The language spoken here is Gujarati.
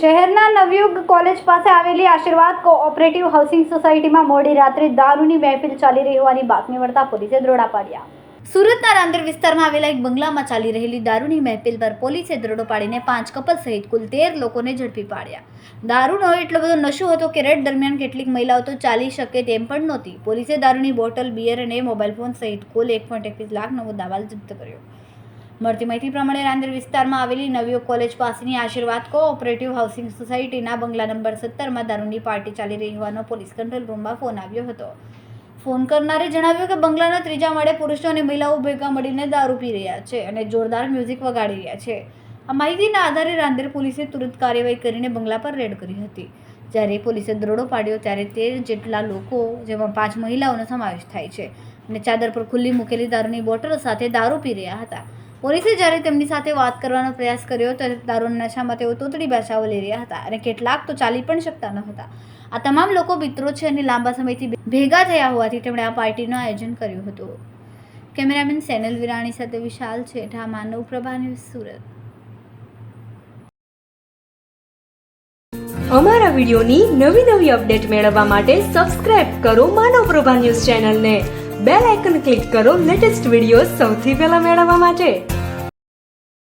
શહેરના નવયુગ કોલેજ પાસે આવેલી આશીર્વાદ કોઓપરેટિવ હાઉસિંગ સોસાયટીમાં મોડી રાત્રે દારૂની મહેફિલ ચાલી રહી હોવાની બાતમી મળતા પોલીસે દરોડા પાડ્યા. સુરતના રાંદેર વિસ્તારમાં આવેલા એક બંગલામાં ચાલી રહેલી દારૂની મહેફિલ પર પોલીસે દરોડો પાડીને પાંચ કપલ સહિત કુલ તેર લોકોને ઝડપી પાડ્યા. દારૂનો એટલો બધો નશો હતો કે રેડ દરમિયાન કેટલીક મહિલાઓ તો ચાલી શકે તેમ પણ નહોતી. પોલીસે દારૂની બોટલ બિયર અને મોબાઈલ ફોન સહિત કુલ એક પોઈન્ટ એકવીસ લાખનો મુદ્દામાલ જપ્ત કર્યો. મળતી માહિતી પ્રમાણે રાંદેર વિસ્તારમાં આવેલી નવીઓ કોલેજ પાસેની આશીર્વાદ કોઓપરેટિવ હાઉસિંગ સોસાયટીના બંગલા નંબર સત્તરમાં દારૂની પાર્ટી ચાલી રહી હોવાનો પોલીસ કંટ્રોલ રૂમમાં ફોન આવ્યો હતો. ફોન કરનારે જણાવ્યું કે બંગલાના ત્રીજા માળે પુરુષો અને મહિલાઓ ભેગા મળીને દારૂ પી રહ્યા છે અને જોરદાર મ્યુઝિક વગાડી રહ્યા છે. આ માહિતીના આધારે રાંદેર પોલીસે તુરંત કાર્યવાહી કરીને બંગલા પર રેડ કરી હતી. જ્યારે પોલીસે દરોડો પાડ્યો ત્યારે તેર જેટલા લોકો, જેમાં પાંચ મહિલાઓનો સમાવેશ થાય છે અને ચાદર પર ખુલ્લી મૂકેલી દારૂની બોટલો સાથે દારૂ પી રહ્યા હતા. પોલીસે જ્યારે તેમની સાથે વાત કરવાનો પ્રયાસ કર્યો, ત્યારે દારૂના નશામાં તેઓ તોતડી ભાષાઓ લઈ રહ્યા હતા અને કેટલાક તો ચાલી પણ શકતા ન હતા આ તમામ લોકો મિત્રો છે અને લાંબા સમયથી ભેગા થયા હોવાથી તેમણે આ પાર્ટીનું આયોજન કર્યું હતું. કેમેરામેન સેનલ વિરાણી સાથે વિશાલ છેઠા, માનવ પ્રભા ન્યૂઝ સુરત. અમારા વિડીયોની નવી નવી અપડેટ મેળવવા માટે સબસ્ક્રાઇબ કરો માનવ પ્રભા ન્યૂઝ ચેનલને. બેલ આઇકન ક્લિક કરો લેટેસ્ટ વીડિયો સૌથી પહેલા મેળવવા માટે.